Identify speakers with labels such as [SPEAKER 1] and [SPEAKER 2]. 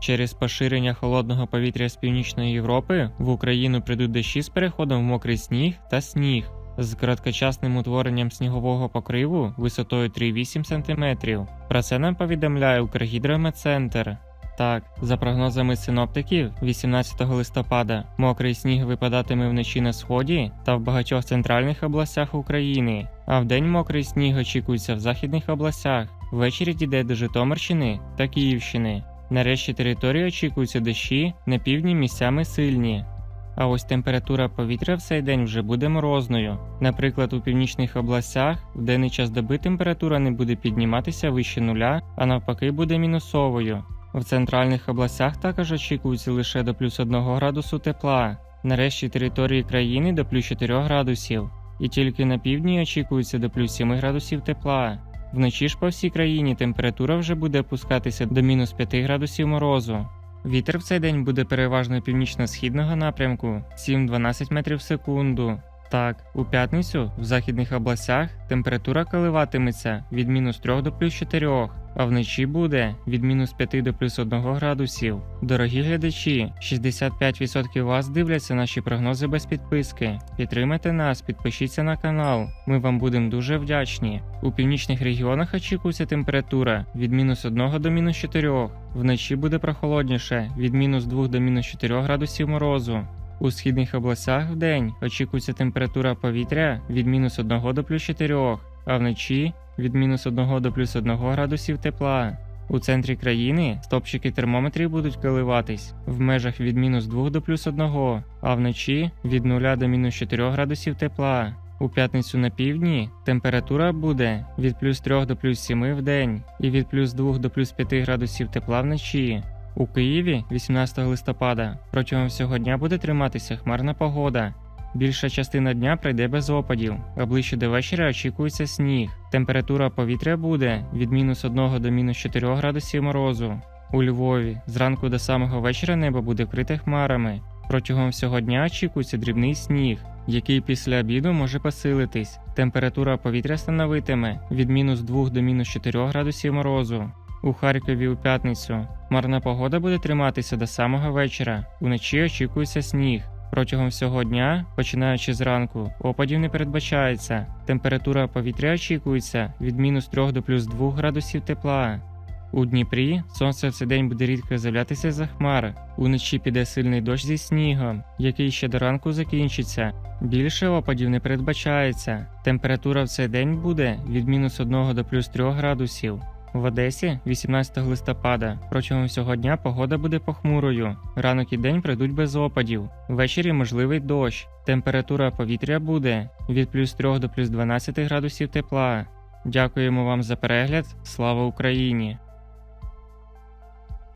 [SPEAKER 1] Через поширення холодного повітря з північної Європи в Україну прийдуть дощі з переходом в мокрий сніг та сніг з короткочасним утворенням снігового покриву висотою 3,8 см. Про це нам повідомляє Укргідрометцентр. Так, за прогнозами синоптиків, 18 листопада мокрий сніг випадатиме вночі на сході та в багатьох центральних областях України, а вдень мокрий сніг очікується в західних областях. Ввечері дійде до Житомирщини та Київщини. Нарешті території очікуються дощі, на півдні місцями сильні. А ось температура повітря в цей день вже буде морозною. Наприклад, у північних областях в денний час доби температура не буде підніматися вище нуля, а навпаки буде мінусовою. В центральних областях також очікується лише до плюс 1 градусу тепла, нарешті території країни до плюс 4 градусів, і тільки на півдні очікується до плюс 7 градусів тепла. Вночі ж по всій країні температура вже буде опускатися до мінус 5 градусів морозу. Вітер в цей день буде переважно північно-східного напрямку 7-12 метрів в секунду. Так, у п'ятницю в західних областях температура коливатиметься від мінус 3 до плюс 4, а вночі буде від мінус 5 до плюс 1 градусів. Дорогі глядачі, 65% вас дивляться наші прогнози без підписки. Підтримайте нас, підпишіться на канал. Ми вам будемо дуже вдячні. У північних регіонах очікується температура від мінус 1 до мінус 4. Вночі буде прохолодніше від мінус 2 до мінус 4 градусів морозу. У східних областях вдень очікується температура повітря від мінус 1 до плюс 4, а вночі від мінус 1 до плюс 1 градусів тепла. У центрі країни стопчики термометрів будуть коливатись в межах від мінус 2 до плюс 1, а вночі від 0 до мінус 4 градусів тепла. У п'ятницю на півдні температура буде від плюс 3 до плюс 7 в день і від плюс 2 до плюс 5 градусів тепла вночі. У Києві 18 листопада протягом всього дня буде триматися хмарна погода. Більша частина дня пройде без опадів, а ближче до вечора очікується сніг. Температура повітря буде від мінус 1 до мінус 4 градусів морозу. У Львові зранку до самого вечора небо буде вкрите хмарами. Протягом всього дня очікується дрібний сніг, який після обіду може посилитись. Температура повітря становитиме від мінус 2 до мінус 4 градусів морозу. У Харкові у п'ятницю хмарна погода буде триматися до самого вечора. Уночі очікується сніг. Протягом всього дня, починаючи зранку, опадів не передбачається. Температура повітря очікується від мінус 3 до плюс 2 градусів тепла. У Дніпрі сонце в цей день буде рідко з'являтися за хмар. Уночі піде сильний дощ зі снігом, який ще до ранку закінчиться. Більше опадів не передбачається. Температура в цей день буде від мінус 1 до плюс 3 градусів. В Одесі 18 листопада протягом всього дня погода буде похмурою. Ранок і день пройдуть без опадів. Ввечері можливий дощ. Температура повітря буде від плюс 3 до плюс 12 градусів тепла. Дякуємо вам за перегляд. Слава Україні!